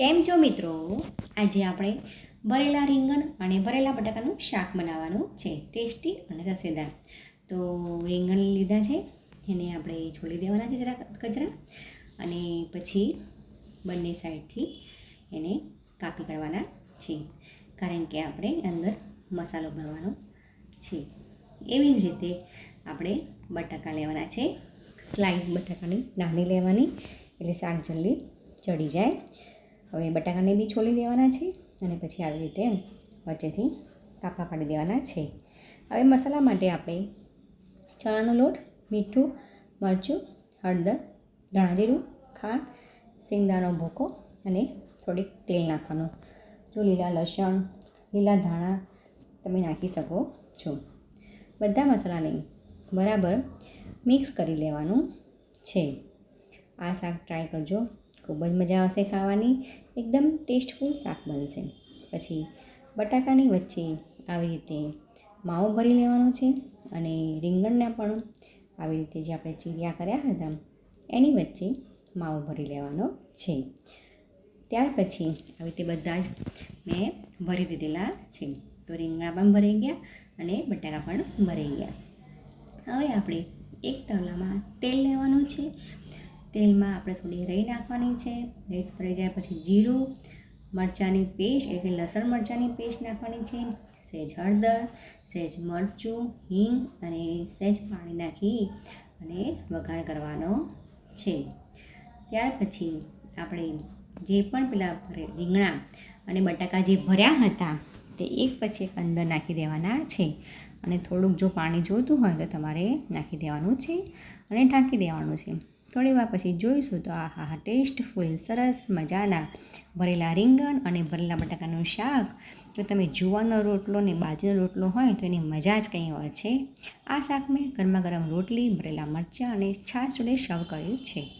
કેમ છો મિત્રો? આજે આપણે ભરેલા રીંગણ અને ભરેલા બટાકાનું શાક બનાવવાનું છે, ટેસ્ટી અને રસેદાર. તો રીંગણ લીધા છે, એને આપણે છોલી દેવાના છે જરા કચરા અને પછી બંને સાઈડથી એને કાપી કાઢવાના છે. કારણ કે આપણે અંદર મસાલો ભરવાનો છે. એવી જ રીતે આપણે બટાકા લેવાના છે સ્લાઇસ બટાકાની નાની લેવાની, એટલે શાક જલ્દી ચડી જાય. હવે બટાકાને બી છોલી દેવાના છે અને પછી આવી રીતે વચ્ચેથી કાપા પાડી દેવાના છે. હવે મસાલા માટે આપણે ચણાનો લોટ, મીઠું, મરચું, હળદર, ધાણા જીરું, ખાંડ સિંગદાનો ભૂકો અને થોડીક તેલ નાખવાનું. જો લીલા લસણ, લીલા ધાણા તમે નાખી શકો છો. બધા મસાલાને બરાબર મિક્સ કરી લેવાનું છે. આ શાક ટ્રાય કરજો. ખૂબ જ મજા આવશે ખાવાની. એકદમ ટેસ્ટફુલ શાક બનશે. પછી બટાકાની વચ્ચે આવી રીતે માવો ભરી લેવાનો છે અને રીંગણને પણ આવી રીતે જે આપણે ચીરિયા કર્યા હતા, એની વચ્ચે માવો ભરી લેવાનો છે. ત્યાર પછી આવી રીતે બધા જ મેં ભરી દીધેલા છે. તો રીંગણા પણ ભરાઈ ગયા અને બટાકા પણ ભરાઈ ગયા. હવે આપણે એક તવલામાં તેલ લેવાનું છે. તેલમાં આપણે થોડી રહી નાખવાની છે. રહી તળી જાય પછી જીરું, મરચાંની પેસ્ટ એટલે લસણ મરચાંની પેસ્ટ નાખવાની છે. સહેજ હળદર સહેજ મરચું, હિંગ અને સહેજ પાણી નાખી અને વઘાર કરવાનો છે. ત્યાર પછી આપણે જે પણ પેલા રીંગણા અને બટાકા જે ભર્યા હતા તે એક પછી એક અંદર નાખી દેવાના છે. અને થોડુંક જો પાણી જોઈતું હોય તો તમારે નાખી દેવાનું છે અને ઢાંકી દેવાનું છે. થોડી વાર પછી જોઈશું તો આ હા ટેસ્ટફુલ, સરસ મજાના ભરેલા રીંગણ અને ભરેલા બટાકાનું શાક. જો તમે જુવારનો રોટલો ને બાજરીનો રોટલો હોય તો એની મજા જ કંઈ હોય છે. આ શાક મેં ગરમા ગરમ રોટલી, ભરેલા મરચાં અને છાશ જોડે સર્વ કર્યું છે.